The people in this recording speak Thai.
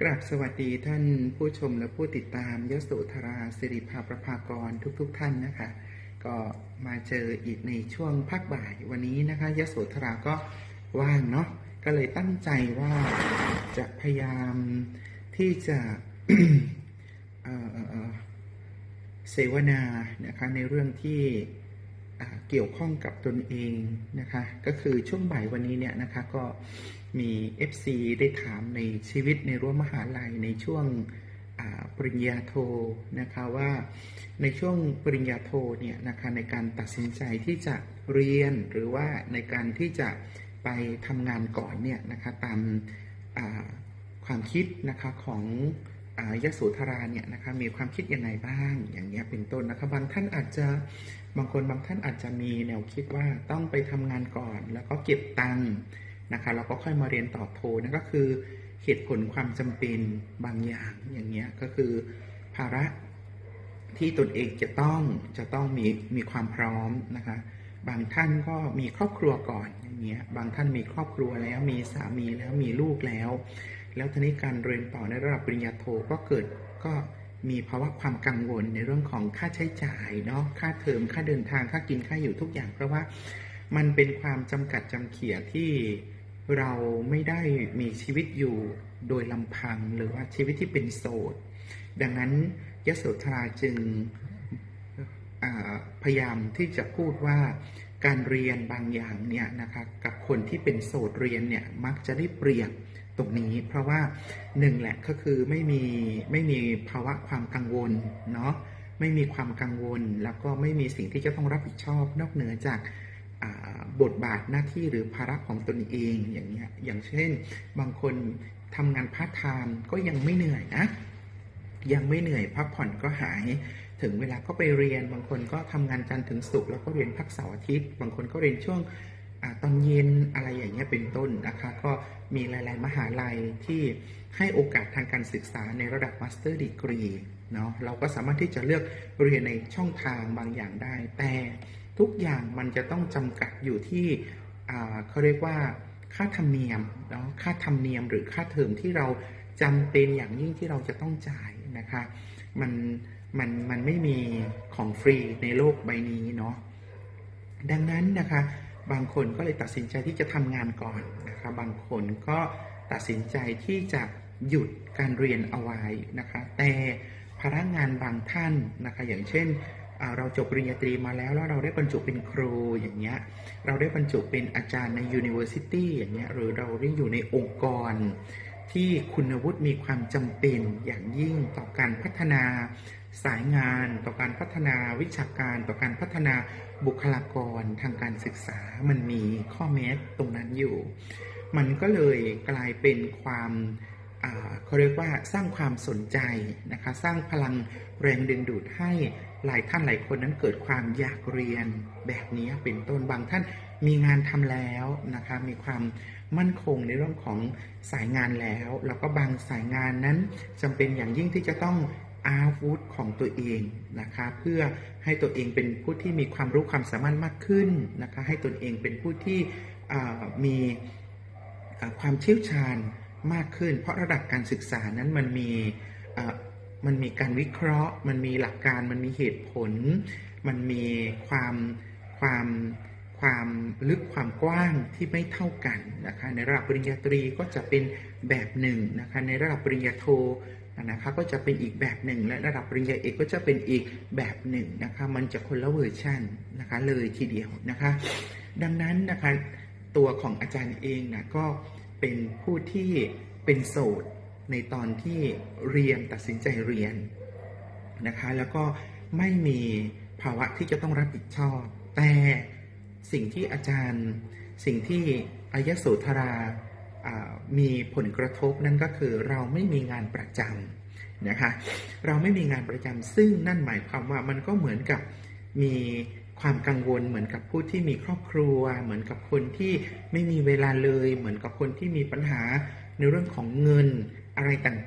กราบสวัสดีท่านผู้ชมและผู้ติดตามยโสธราสิริภาประภากรทุกๆทท่านนะคะ ก็มาเจออีกในช่วงภาคบ่ายวันนี้นะคะยโสธราก็ว่างเนาะก็เลยตั้งใจว่าจะพยายามที่จะเเเสวนานะคะในเรื่องที่เกี่ยวข้องกับตนเองนะคะ ก็คือช่วงบ่ายวันนี้เนี่ยนะคะก็ มี FC ได้ถามในชีวิตในรั้วมหาลัยในช่วงปริญญาโทนะคะว่าในช่วงปริญญาโทเนี่ยนะคะในการตัดสินใจที่จะเรียนหรือว่าในการที่จะไปทำงานก่อนเนี่ยนะคะตามความคิดนะคะของอยโสธราเนี่ยนะคะมีความคิดยังไงบ้างอย่างเงี้ยเป็นต้นนะคะบางท่านอาจจะบางคนบางท่านอาจจะมีแนวคิดว่าต้องไปทำงานก่อน แล้วก็เก็บตังค์ นะคะแล้วก็ค่อยมาเรียนต่อโทนั่นก็คือเหตุผลความจำเป็นบางอย่างอย่างเงี้ยก็คือภาระที่ตนเองจะต้องจะต้องมีมีความพร้อมนะคะบางท่านก็มีครอบครัวก่อนอย่างเงี้ยบางท่านมีครอบครัวแล้วมีสามีแล้วมีลูกแล้ว แล้วทีนี้การเรียนต่อในระดับปริญญาโทก็เกิดก็มีภาวะความกังวลในเรื่องของค่าใช้จ่ายเนาะค่าเทอมค่าเดินทางค่ากินค่าอยู่ทุกอย่าง เพราะว่า มันเป็นความจำกัดจำเขี่ยที่เราไม่ได้มีชีวิตอยู่โดยลำพังหรือว่าชีวิตที่เป็นโสด ดังนั้นยโสธราจึงพยายามที่จะพูดว่าการเรียนบางอย่างเนี่ยนะคะกับคนที่เป็นโสดเรียนเนี่ยมักจะได้เปรียบตรงนี้ เพราะว่าหนึ่งแหละก็คือไม่มีไม่มีภาวะความกังวลเนาะไม่มีความกังวลแล้วก็ไม่มีสิ่งที่จะต้องรับผิดชอบนอกเหนือจาก บทบาทหน้าที่หรือภาระของตนเองอย่างเงี้ยอย่างเช่น บางคนทำงานพาร์ทไทม์ก็ยังไม่เหนื่อยนะ ยังไม่เหนื่อยพักผ่อนก็หาย ถึงเวลาก็ไปเรียน บางคนก็ทำงานจันทร์ถึงศุกร์แล้วก็เรียนพักเสาร์อาทิตย์ บางคนก็เรียนช่วงอตอนเย็นอะไรอย่างเงี้ยเป็นต้นนะคะก็มีหลาย ๆ มหาลัยที่ให้โอกาสทางการศึกษาในระดับมาสเตอร์ดีกรีเนาะเราก็สามารถที่จะเลือกเรียนในช่องทางบางอย่างได้ แต่ ทุกอย่างมันจะต้องจำกัดอยู่ที่เขาเรียกว่าค่าธรรมเนียมเนาะค่าธรรมเนียมหรือค่าเทอมที่เราจำเป็นอย่างยิ่งที่เราจะต้องจ่ายนะคะมันมันมันไม่มีของฟรีในโลกใบนี้เนาะดังนั้นนะคะบางคนก็เลยตัดสินใจที่จะทำงานก่อนนะคะบางคนก็ตัดสินใจที่จะหยุดการเรียนเอาไว้นะคะแต่พนักงานบางท่านนะคะอย่างเช่น เราจบปริญญาตรีมาแล้วแล้วเราได้บรรจุเป็นครูอย่างเงี้ยเราได้บรรจุเป็นอาจารย์ใน University อย่างเงี้ยหรือเราได้อยู่ในองค์กร ที่คุณวุฒิมีความจำเป็นอย่างยิ่งต่อการพัฒนาสายงาน ต่อการพัฒนาวิชาการ ต่อการพัฒนาบุคลากรทางการศึกษามันมีข้อแม้ตรงนั้นอยู่ มันก็เลยกลายเป็นความเขาเรียกว่าสร้างความสนใจนะคะสร้างพลังแรงดึงดูดให้ หลายท่านหลายคนนั้นเกิดความอยากเรียนแบบนี้เป็นต้นบางท่านมีงานทำแล้วนะคะมีความมั่นคงในเรื่องของสายงานแล้ว แล้วก็บางสายงานนั้นจำเป็นอย่างยิ่งที่จะต้องอาวุธของตัวเองนะคะเพื่อให้ตัวเองเป็นผู้ที่มีความรู้ความสามารถมากขึ้นนะคะให้ตนเองเป็นผู้ที่มีความเชี่ยวชาญมากขึ้น เพราะระดับการศึกษานั้นมันมี มันมีการวิเคราะห์ มันมีหลักการ มันมีเหตุผล มันมีความความความลึกความกว้างที่ไม่เท่ากันนะคะในระดับปริญญาตรีก็จะเป็นแบบหนึ่งนะคะในระดับปริญญาโทนะคะก็จะเป็นอีกแบบหนึ่ง และระดับปริญญาเอกก็จะเป็นอีกแบบหนึ่งนะคะมันจะคนละเวอร์ชันนะคะเลยทีเดียวนะคะดังนั้นนะคะตัวของอาจารย์เองนะก็เป็นผู้ที่เป็นโสด ในตอนที่เรียนตัดสินใจเรียนนะคะ แล้วก็ไม่มีภาวะที่จะต้องรับผิดชอบ แต่สิ่งที่อาจารย์ สิ่งที่อายโสธราอ่ามีผลกระทบนั่นก็คือเราไม่มีงานประจำนะคะ เราไม่มีงานประจำซึ่งนั่นหมายความว่ามันก็เหมือนกับมีความกังวลเหมือนกับผู้ที่มีครอบครัว เหมือนกับคนที่ไม่มีเวลาเลย เหมือนกับคนที่มีปัญหาในเรื่องของเงิน อะไรต่างๆ